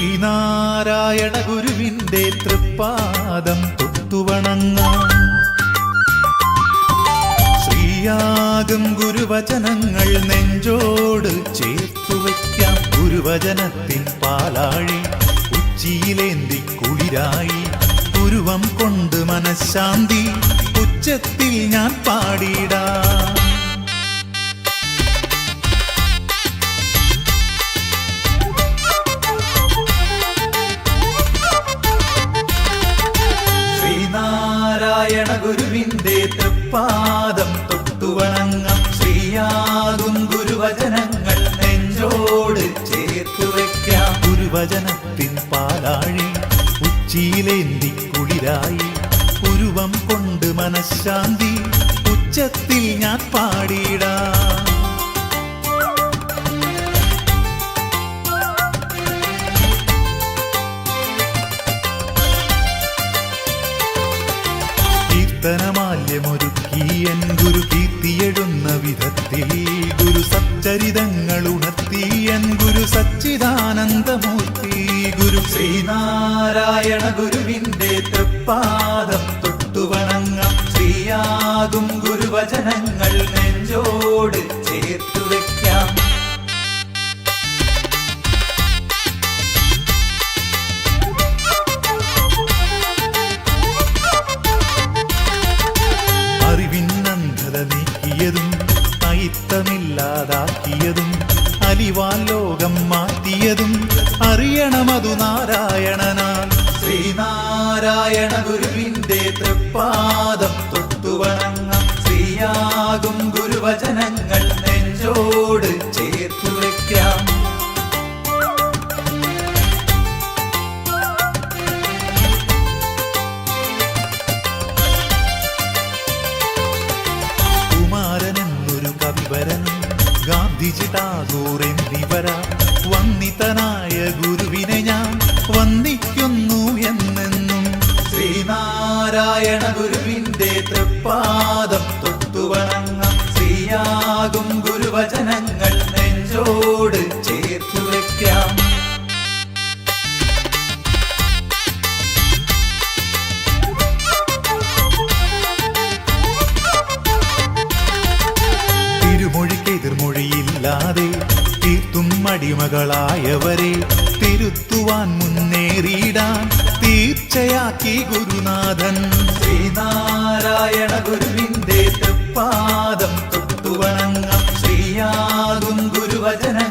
ശ്രീനാരായണ ഗുരുവിന്റെ തൃപ്പാദം തൊട്ടുവണങ്ങാം. ശ്രീയാകും ഗുരുവചനങ്ങൾ നെഞ്ചോട് ചേർത്തു വയ്ക്കാം. ഗുരുവചനത്തിൻ പാലാഴി ഉച്ചിയിലേന്തി കുളിരായി. ഗുരുവം കൊണ്ട് മനഃശാന്തി ഉച്ചത്തിൽ ഞാൻ പാടിയിടാം ഗുരുവിന്റെ തൃപ്പാദം തൊട്ടുവണങ്ങാം ശ്രീയാകും ഗുരുവചനങ്ങൾ നെഞ്ചോട് ചേർത്തു വയ്ക്കാം ഗുരുവചനത്തിൻ പാലാഴി ഉച്ചിയിലേന്തി കുളിരായി. ഉരുവം കൊണ്ട് മനഃശാന്തി ഉച്ചത്തിൽ ഞാൻ പാടിയിടാം. കീർത്തനമാല്യമൊരുക്കി എൻ ഗുരു കീർത്തിയെഴുന്ന വിധത്തിൽ ഗുരു സച്ചരിതങ്ങൾ ഉണർത്തി എൻ ഗുരു സച്ചിദാനന്ദമൂർത്തി ഗുരു ശ്രീനാരായണ ഗുരുവിന്റെ തൃപ്പാദം തൊട്ടുവണങ്ങം. ശ്രീയാകും ഗുരുവചനങ്ങൾ നീക്കിയതും അയിത്തമില്ലാതാക്കിയതും അലിവാൻ ലോകം മാറ്റിയതും അറിയണമതു നാരായണനാൽ ശ്രീനാരായണ ഗുരുവിന്റെ തൃപ്പാദം എന്നിവര വന്നിതനായ ഗുരുവിനെ ഞാൻ വന്ദിക്കുന്നു എന്നെന്നും. ശ്രീനാരായണ ഗുരുവിന്റെ തൃപ്പാദം തൊട്ടുവണങ്ങാം. ശ്രീയാകും ഗുരുവചനങ്ങൾ തിരുമൊഴിക്കെതിർമൊഴിയില്ലാതെ തീർത്തും അടിമകളായവരെ തിരുത്തുവാൻ മുന്നേറിയിടാൻ തീർച്ചയാക്കി ഗുരുനാഥൻ. ശ്രീനാരായണ ഗുരുവിന്റെ തൃപ്പാദം തൊട്ടുവണങ്ങാം. ശ്രീയാകും ഗുരുവചനങ്ങൾ